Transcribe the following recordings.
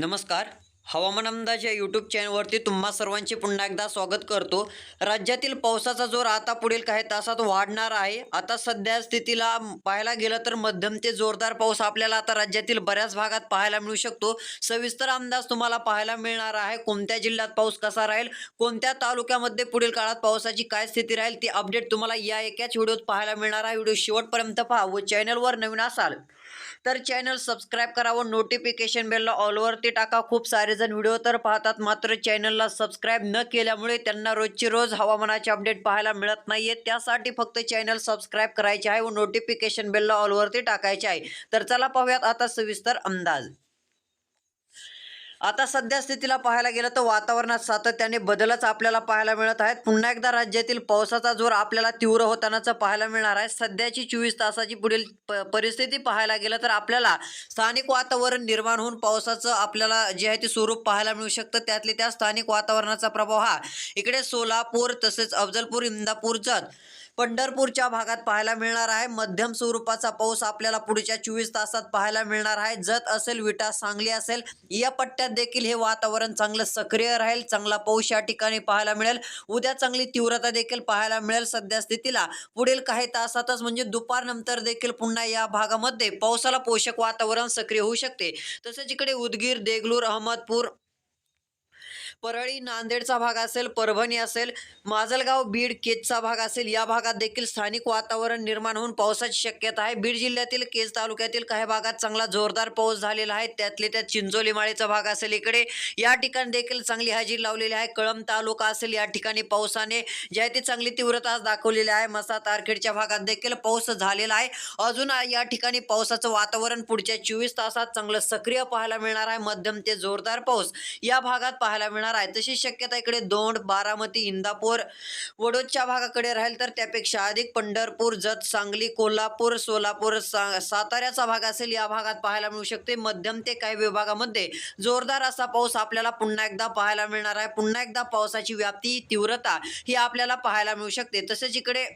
नमस्कार. हवामान अंदाज या यूट्यूब चॅनलवरती तुम्हा सर्वांचे पुन्हा एकदा स्वागत करतो. राज्यातील पावसाचा जोर आता पुढील काही तासात वाढणार आहे. आता सध्या स्थितीला पाहायला गेलं तर मध्यम ते जोरदार पाऊस आपल्याला आता राज्यातील बऱ्याच भागात पाहायला मिळू शकतो. सविस्तर अंदाज तुम्हाला पाहायला मिळणार आहे. कोणत्या जिल्ह्यात पाऊस कसा राहील? कोणत्या तालुक्यामध्ये पुढील काळात पावसाची काय स्थिती राहील? ती अपडेट तुम्हाला या एकाच व्हिडिओत पाहायला मिळणार आहे. व्हिडिओ शेवटपर्यंत पहा व चॅनलवर नवीन असाल तर चॅनल सबस्क्राईब करा व नोटिफिकेशन बेलला ऑलवरती टाका. खूप सारे जण व्हिडिओ तर पाहतात मात्र चॅनलला सबस्क्राईब न केल्यामुळे त्यांना रोजची रोज हवामानाचे अपडेट पाहायला मिळत नाहीये. त्यासाठी फक्त चॅनल सबस्क्राईब करायचे आहे व नोटिफिकेशन बेलला ऑलवरती टाकायचे आहे. तर चला पाहूयात आता सविस्तर अंदाज. आता सध्या स्थितीला पाहायला गेलं तर वातावरणात सातत्याने बदलच आपल्याला पाहायला मिळत आहेत. पुन्हा एकदा राज्यातील पावसाचा जोर आपल्याला तीव्र होतानाच पाहायला मिळणार आहे. सध्याची चोवीस तासाची पुढील प- परिस्थिती पाहायला गेलं तर आपल्याला स्थानिक वातावरण निर्माण होऊन पावसाचं आपल्याला जे आहे ते स्वरूप पाहायला मिळू शकतं. त्यातले त्या स्थानिक वातावरणाचा प्रभाव हा इकडे सोलापूर तसेच अफजलपूर इंदापूर जत पंढरपूरच्या भागात पाहायला मिळणार आहे. मध्यम स्वरूपाचा पाऊस आपल्याला पुढच्या चोवीस तासात पाहायला मिळणार आहे. जत असेल विटा सांगली असेल या पट्ट्यात देखील हे वातावरण चांगलं सक्रिय राहील. चांगला पाऊस या ठिकाणी पाहायला मिळेल. उद्या चांगली तीव्रता देखील पाहायला मिळेल सध्या स्थितीला. पुढील काही तासातच म्हणजे दुपारनंतर देखील पुन्हा या भागामध्ये पावसाला पोषक वातावरण सक्रिय होऊ शकते. तसेच इकडे उदगीर देगलूर अहमदपूर परळी नांदेडचा भाग असेल परभणी असेल माजलगाव बीड केजचा भाग असेल या भागात देखील स्थानिक वातावरण निर्माण होऊन पावसाची शक्यता आहे. बीड जिल्ह्यातील केज तालुक्यातील काही भागात चांगला जोरदार पाऊस झालेला आहे. त्यातले त्यात चिंचोली भाग असेल इकडे. या ठिकाणी देखील चांगली हजेरी लावलेली आहे. कळंब तालुका असेल या ठिकाणी पावसाने जे आहे ती चांगली तीव्रता दाखवलेली आहे. मसा तारखेडच्या भागात देखील पाऊस झालेला आहे. अजून या ठिकाणी पावसाचं वातावरण पुढच्या चोवीस तासात चांगलं सक्रिय पाहायला मिळणार आहे. मध्यम ते जोरदार पाऊस या भागात पाहायला मिळणार आहे. तशी शक्यता इकडे दोंड बारामती इंदापूर वडोदच्या भागाकडे राहील तर त्यापेक्षा अधिक पंढरपूर जत सांगली कोल्हापूर सोलापूर सा साताऱ्याचा भाग असेल या भागात पाहायला मिळू शकते. मध्यम ते काही विभागामध्ये जोरदार असा पाऊस आपल्याला पुन्हा एकदा पाहायला मिळणार आहे. पुन्हा एकदा पावसाची व्याप्ती तीव्रता ही आपल्याला पाहायला मिळू शकते. तसेच इकडे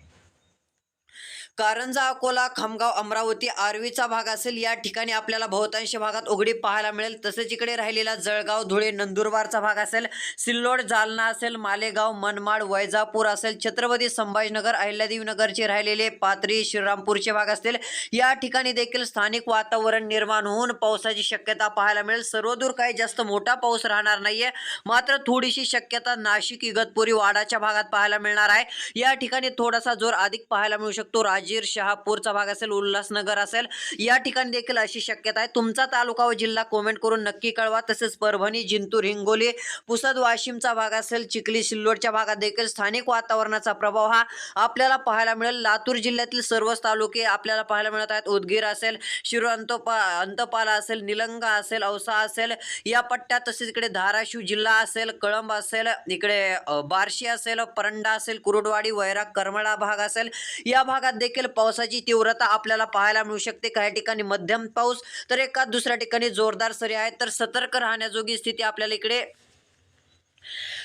कारंजा अकोला खामगाव अमरावती आर्वीचा भाग असेल. या ठिकाणी आपल्याला बहुतांश भागात उघडी पाहायला मिळेल. तसेच इकडे राहिलेला जळगाव धुळे नंदुरबारचा भाग असेल. सिल्लोड जालना असेल. मालेगाव मनमाड वैजापूर असेल. छत्रपती संभाजीनगर अहिल्यादेवीनगरचे राहिलेले पात्री श्रीरामपूरचे भाग असतील. या ठिकाणी देखील स्थानिक वातावरण निर्माण होऊन पावसाची शक्यता पाहायला मिळेल. सर्वदूर काही जास्त मोठा पाऊस राहणार नाहीये. मात्र थोडीशी शक्यता नाशिक इगतपुरी वाडाच्या भागात पाहायला मिळणार आहे. या ठिकाणी थोडासा जोर अधिक पाहायला मिळू शकतो. राजीर शहापूरचा भाग असेल उल्हासनगर असेल या ठिकाणी देखील अशी शक्यता आहे. तुमचा तालुका व जिल्हा कमेंट करून नक्की कळवा. तसेच परभणी जिंतूर हिंगोली पुसद वाशिमचा भाग असेल चिखली सिल्लोडच्या भागात देखील स्थानिक वातावरणाचा प्रभाव हा आपल्याला पाहायला मिळेल. लातूर जिल्ह्यातील सर्वच तालुके आपल्याला पाहायला मिळत आहेत. उदगीर असेल शिरो अंतपा अंतपाला असेल निलंगा असेल औसा असेल या पट्ट्यात तसेच इकडे धाराशिव जिल्हा असेल कळंब असेल इकडे बार्शी असेल परंडा असेल कुरुडवाडी वैराग करमळा भाग असेल या भागात देखील देखील पावसाची तीव्रता आपल्याला पाहायला मिळू शकते. काही ठिकाणी मध्यम पाऊस तर एका दुसऱ्या ठिकाणी जोरदार सरी आहेत. तर सतर्क राहण्याजोगी स्थिती आपल्याला इकडे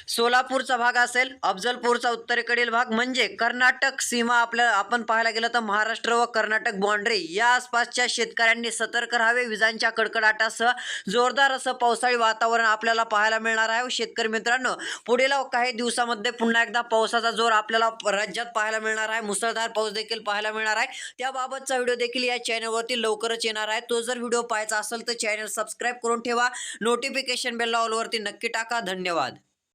सोलापूरचा भाग असेल अफजलपूरचा उत्तरेकडील भाग म्हणजे कर्नाटक सीमा आपल्या आपण पाहायला गेलं तर महाराष्ट्र व कर्नाटक बाँड्री या आसपासच्या शेतकऱ्यांनी सतर्क राहावे विजांच्या कडकडाटासह जोरदार असं पावसाळी वातावरण आपल्याला पाहायला मिळणार आहे. व शेतकरी मित्रांनो पुढील काही दिवसामध्ये पुन्हा एकदा पावसाचा जोर आपल्याला राज्यात पाहायला मिळणार आहे. मुसळधार पाऊस देखील पाहायला मिळणार आहे. त्याबाबतचा व्हिडिओ देखील या चॅनलवरती लवकरच येणार आहे. तो जर व्हिडिओ पाहायचा असेल तर चॅनल सबस्क्राईब करून ठेवा. नोटिफिकेशन बेल ऑलवरती नक्की टाका. धन्यवाद.